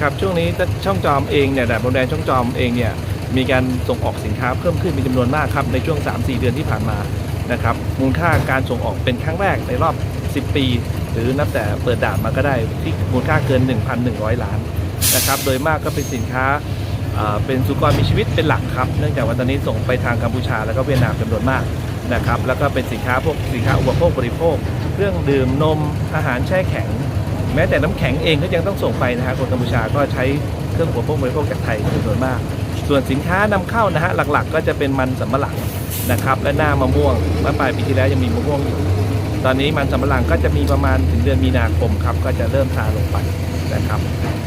ครับช่วงนี้ช่องจอมเองเนี่ยแด่านพรมแดนช่องจอมเองเนี่ยมีการส่งออกสินค้าเพิ่มขึ้นเป็นจำนวนมากครับในช่วง 3-4 เดือนที่ผ่านมานะครับมูลค่าการส่งออกเป็นครั้งแรกในรอบ 10 ปี หรือนับแต่เปิดด่านมาก็ได้ที่มูลค่าเกิน 1,100 ล้านนะครับโดยมากก็เป็นสินค้าอ่าเป็นสุกรมีชีวิตเป็นหลักครับ เนื่องจากว่าตอนนี้ส่งไปทางกัมพูชาแล้วก็เวียดนามจำนวนมากนะครับแล้วก็เป็นสินค้าพวกสินค้าอุปโภคบริโภค เครื่องดื่มนมอาหารแช่แข็ง แม้แต่น้ำแข็งเองก็ยังต้องส่งไปนะฮะคนกัมพูชาก็ใช้เครื่องอุปโภคบริโภคจากไทยจำนวนมาก ส่วนสินค้านำเข้านะฮะหลักๆ ก็จะเป็นมันสำปะหลังนะครับ และหน้ามะม่วงเมื่อปลายปีที่แล้วยังมีมะม่วงอยู่ ตอนนี้มันสำปะหลังก็จะมีประมาณถึงเดือนมีนาคมครับก็จะเริ่มซาลงไปนะครับ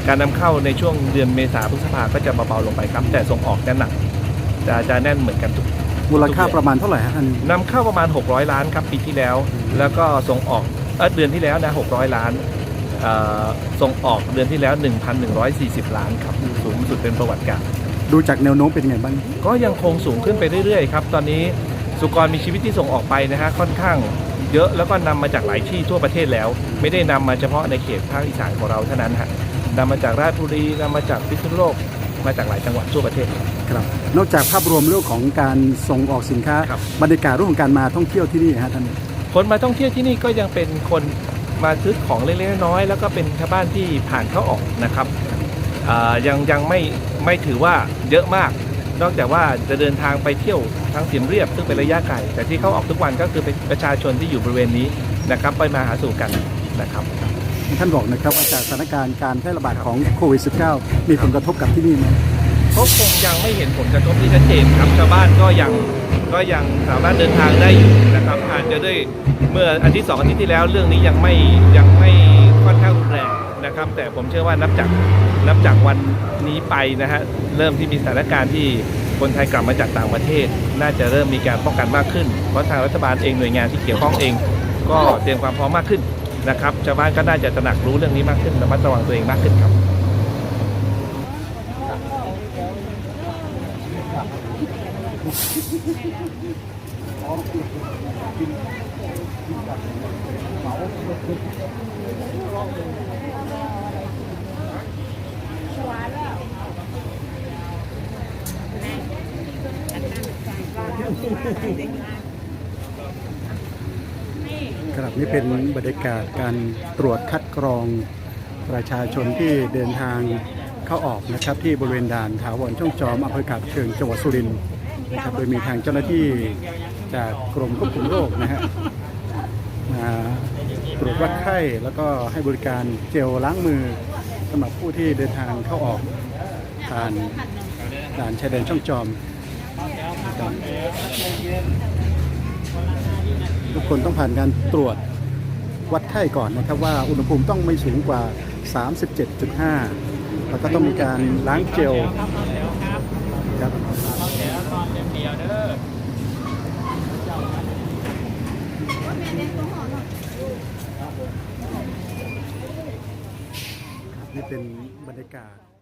การนำเข้าในช่วงเดือนเมษาพฤษภาก็จะเบาๆลงไปครับ แต่ส่งออกจะหนักจะจะแน่นเหมือนกันทุกมูลค่าประมาณเท่าไหร่ฮะท่านนำเข้าประมาณ 600 ล้านครับปีที่แล้ว แล้วก็ส่งออกเอ่อเดือนที่แล้วนะ600 ล้านเอ่อ ส่งออกเดือนที่แล้ว 1,140 ล้านครับสูงสุดเป็นประวัติการดูจากแนวโน้มเป็นไงบ้าง ก็ยังคงสูงขึ้นไปเรื่อยๆครับตอนนี้สุกรมีชีวิตที่ส่งออกไปนะฮะค่อนข้างเยอะแล้วก็นำมาจากหลายที่ทั่วประเทศแล้ว ไม่ได้นำมาเฉพาะในเขตภาคอีสานของเราเท่านั้นฮะนำมาจากราชบุรีนำมาจากพิษณุโลกมาจากหลายจังหวัดทั่วประเทศครับครับนอกจากภาพรวมเรื่องของการส่งออกสินค้าครับบรรยากาศเรื่องของการมาท่องเที่ยวที่นี่ฮะท่านคนมาท่องเที่ยวที่นี่ก็ยังเป็นคน มาซื้อของเล็กๆน้อยๆแล้วก็เป็นชาวบ้านที่ผ่านเข้าออกนะครับยังยังไม่ไม่ถือว่าเยอะมาก นอกจากว่าจะเดินทางไปเที่ยวทางเสียมเรียบ ซึ่งเป็นระยะไกลแต่ที่เขาออกทุกวันก็คือเป็นประชาชนที่อยู่บริเวณนี้นะครับไปมาหาสู่กันนะครับท่านบอกนะครับว่าจากสถานการณ์การแพร่ระบาดของโควิด -19 มีผลกระทบกับที่นี่ไหม เขาคงยังไม่เห็นผลกระทบที่ชัดเจนครับชาวบ้านก็ยังก็ยังสามารถเดินทางได้อยู่นะครับอาจจะด้วยเมื่ออาทิตย์สองอาทิตย์ที่แล้วเรื่องนี้ยังไม่ยังไม่ค่อนข้างรุนแรงนะครับ แต่ผมเชื่อว่านับจากนับจากวันนี้ไปนะฮะเริ่มที่มีสถานการณ์ที่คนไทยกลับมาจากต่างประเทศ น่าจะเริ่มมีการป้องกันมากขึ้น เพราะทางรัฐบาลเองหน่วยงานที่เกี่ยวข้องเอง ก็เตรียมความพร้อมมากขึ้นนะครับชาวบ้านก็น่าจะตระหนักรู้เรื่องนี้มากขึ้นระมัดระวังตัวเองมากขึ้นครับ ครับนี่เป็นบรรยากาศการตรวจคัดกรองประชาชนที่เดินทาง เข้าออกนะครับที่บริเวณด่านถาวรช่องจอมอำเภอกาบเชิงจังหวัดสุรินทร์นะครับโดยมีทางเจ้าหน้าที่จากกรมควบคุมโรคนะฮะมาตรวจวัดไข้แล้วก็ให้บริการเจลล้างมือสำหรับผู้ที่เดินทางเข้าออกผ่านด่านชายแดนช่องจอม ทุกคนต้องผ่านการตรวจวัดไข้ก่อนนะครับว่าอุณหภูมิต้องไม่สูงกว่า 37.5 แล้วก็ต้องมีการล้างเจลครับนี่เป็นบรรยากาศ